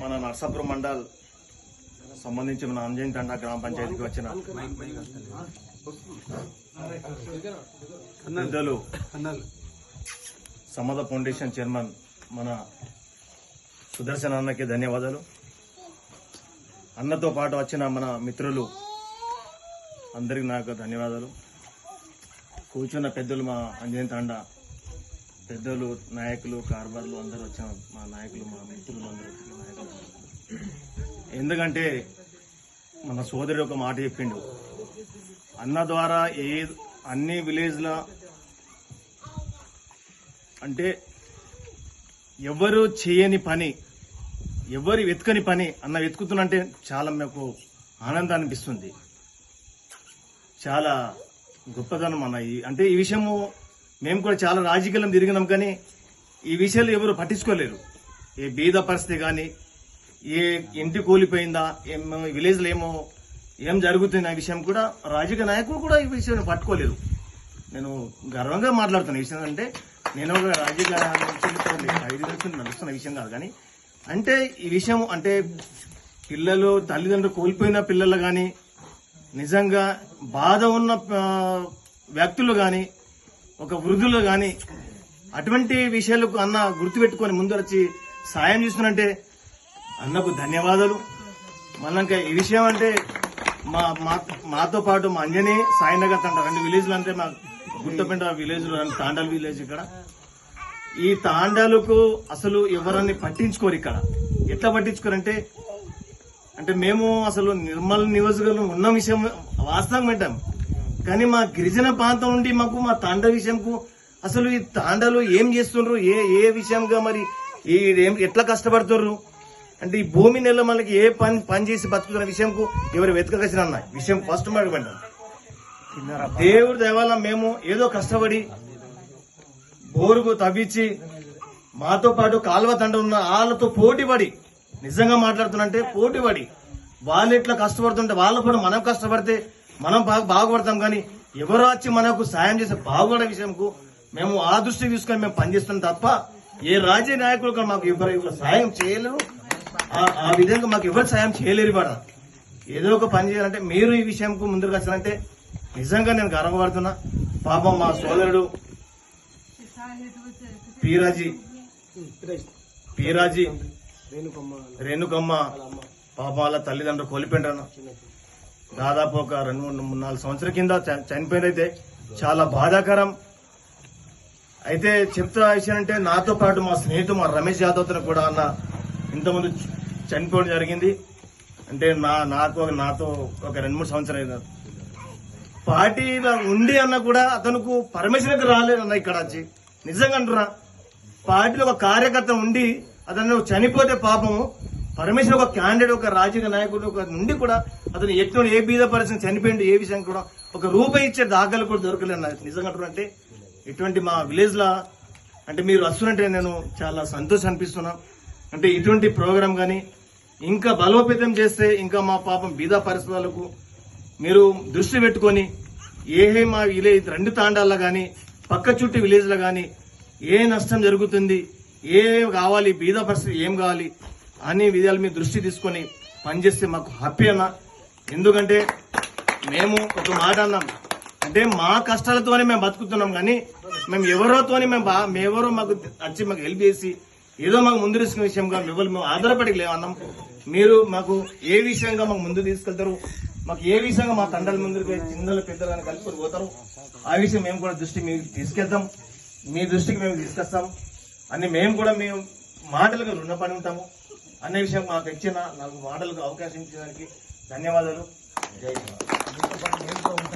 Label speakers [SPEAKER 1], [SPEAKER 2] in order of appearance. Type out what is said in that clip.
[SPEAKER 1] మన నర్సాపురం మండల్ సంబంధించి మన అంజన్ తండ గ్రామ పంచాయతీకి వచ్చిన పెద్దలు సమద ఫౌండేషన్ చైర్మన్ మన సుదర్శన్ అన్నకి ధన్యవాదాలు. అన్నతో పాటు వచ్చిన మన మిత్రులు అందరికి నాకు ధన్యవాదాలు. కూర్చున్న పెద్దలు మా అంజన్ తండా పెద్దలు నాయకులు కార్బర్లు అందరూ వచ్చిన మా నాయకులు మా మిత్రులు అందరూ మా నాయకులు ఎందుకంటే మన సోదరుడు ఒక మాట చెప్పిండు. అన్న ద్వారా ఏ అన్ని విలేజ్ల అంటే ఎవరు చేయని పని ఎవరు వెతుకని పని అన్న వెతుకుతున్నంటే చాలా మాకు ఆనందం అనిపిస్తుంది. చాలా గొప్పదనం అన్న ఈ అంటే ఈ విషయము మేము కూడా చాలా రాజకీయాలను తిరిగినాం కానీ ఈ విషయాలు ఎవరు పట్టించుకోలేరు. ఏ బీద పరిస్థితి కానీ ఏ ఇంటి కూలిపోయిందా ఏమో విలేజ్లో ఏమో ఏం జరుగుతుంది ఆ విషయం కూడా రాజకీయ నాయకులు కూడా ఈ విషయం పట్టుకోలేదు నేను గర్వంగా మాట్లాడుతున్న విషయం అంటే నేను ఒక రాజకీయ ఐదు నడుస్తున్న విషయం కాదు కానీ అంటే ఈ విషయం అంటే పిల్లలు తల్లిదండ్రులు కోల్పోయిన పిల్లలు కానీ నిజంగా బాధ ఉన్న వ్యక్తులు కానీ ఒక వృద్ధులు కానీ అటువంటి విషయాలకు అన్న గుర్తుపెట్టుకొని ముందు వచ్చి సాయం చేస్తున్నంటే అన్నకు ధన్యవాదాలు. మళ్ళీ ఇంకా ఈ విషయం అంటే మా మా- మాతో పాటు మా అంజని సాయినగర్ తండ రెండు విలేజ్లు అంటే మా గుట్టపెంట విలేజ్ తాండాలు విలేజ్ ఇక్కడ. ఈ తాండాలకు అసలు ఎవరని పట్టించుకోరు ఇక్కడ. ఎట్లా పట్టించుకోరంటే అంటే మేము అసలు నిర్మల్ నియోజకవర్గం ఉన్న విషయం వాస్తవం వింటాం కానీ మా గిరిజన ప్రాంతం నుండి మాకు మా తాండ విషయంకు అసలు ఈ తాండలు ఏం చేస్తుండ్రు? ఏ ఏ విషయంగా మరి ఈ ఏం ఎట్లా కష్టపడుతుర్రు అంటే ఈ భూమి నెల మనకి ఏ పని పని చేసి బతుకుతున్న విషయంకు ఎవరు వెతకగసిన అన్న విషయం ఫస్ట్ మాట దేవుడు దేవుడి దేవాల మేము ఏదో కష్టపడి బోరుకు తవ్వించి మాతో పాటు కాలువ తండ ఉన్న వాళ్ళతో పోటీపడి నిజంగా మాట్లాడుతున్నంటే పోటీపడి వాళ్ళు ఎట్లా కష్టపడుతుంటే వాళ్ళ కూడా మనం కష్టపడితే మనం బాగా బాగుపడతాం కానీ ఎవరో వచ్చి మనకు సాయం చేసే బాగుపడే విషయంకు మేము ఆ దృష్టి తీసుకొని మేము పనిచేస్తున్నాం తప్ప ఏ రాజకీయ నాయకులు మాకు ఎవరు ఎవరు సాయం చేయలేరు. ఆ- విధంగా మాకు ఎవరు సాయం చేయలేరు ఇవాళ ఏదో ఒక పని చేయాలంటే మీరు ఈ విషయంకు ముందుకు వచ్చారంటే నిజంగా నేను గర్వపడుతున్నా. పాపం మా సోదరుడు పీరాజీ. పీరాజీ. రేణుకమ్మ. పాప వాళ్ళ తల్లిదండ్రులు కోల్పోయినారు దాదాపు ఒక రెండు మూడు మూడు నాలుగు సంవత్సరాల కింద చ- చనిపోయినైతే చాలా బాధాకరం. అయితే చెప్తా విషయం అంటే నాతో పాటు మా స్నేహితుడు మా రమేష్ యాదవ్ కూడా అన్న ఇంతకుముందు చనిపోవడం జరిగింది. అంటే నా నాకు నాతో ఒక రెండు మూడు సంవత్సరాలు అయినా పార్టీలో ఉండి అన్న కూడా అతనుకు పర్మిషన్ రాలేదు ఇక్కడ వచ్చి నిజంగా అంటున్నా పార్టీలో ఒక కార్యకర్త ఉండి అతను చనిపోతే పాపము పరమేశ్వర ఒక క్యాండిడేట్ ఒక రాజకీయ నాయకుడు ఒక నుండి కూడా అతను ఎట్లా ఏ బీద పరిస్థితి చనిపోయింది ఏ విషయం కూడా ఒక రూపాయి ఇచ్చే దాఖలు కూడా దొరకలేదు నాకు. నిజంగా అంటే ఇటువంటి మా విలేజ్ లా అంటే మీరు వస్తున్నట్టే నేను చాలా సంతోషం అనిపిస్తున్నా. అంటే ఇటువంటి ప్రోగ్రాం కానీ ఇంకా బలోపేతం చేస్తే ఇంకా మా పాపం బీద పరిస్థితులకు మీరు దృష్టి పెట్టుకొని ఏ మా విలేజ్ రెండు తాండాల్లో కానీ పక్క చుట్టూ విలేజ్లో కానీ ఏ నష్టం జరుగుతుంది ఏ కావాలి బీద పరిస్థితి ఏం కావాలి అన్ని విధాలు మీ దృష్టి తీసుకొని పనిచేస్తే మాకు హ్యాపీ అన్న. ఎందుకంటే మేము ఒక మాట అన్నాం. అంటే మా కష్టాలతోనే మేము బతుకుతున్నాం కానీ మేము ఎవరోతోని మేము బా ఎవరో మాకు వచ్చి మాకు హెల్ప్ చేసి ఏదో మాకు ముందు తీసుకున్న విషయంగా ఎవరు మేము ఆధారపడి లేవన్నాం మీరు మాకు ఏ విషయంగా మాకు ముందు తీసుకెళ్తారు? మాకు ఏ విషయంగా మా తండ్రుల ముందుకు చిన్నలు పెద్దలు అని కలిపి పోతారు? ఆ విషయం మేము కూడా దృష్టి మీకు తీసుకెళ్తాం. మీ దృష్టికి మేము తీసుకొస్తాం. అని మేము కూడా మేము మాటలుగా రుణపడి ఉంటాము. అనే విషయం మాకు ఇచ్చిన నాకు మాటలకు అవకాశం ఇచ్చేదానికి ధన్యవాదాలు. జై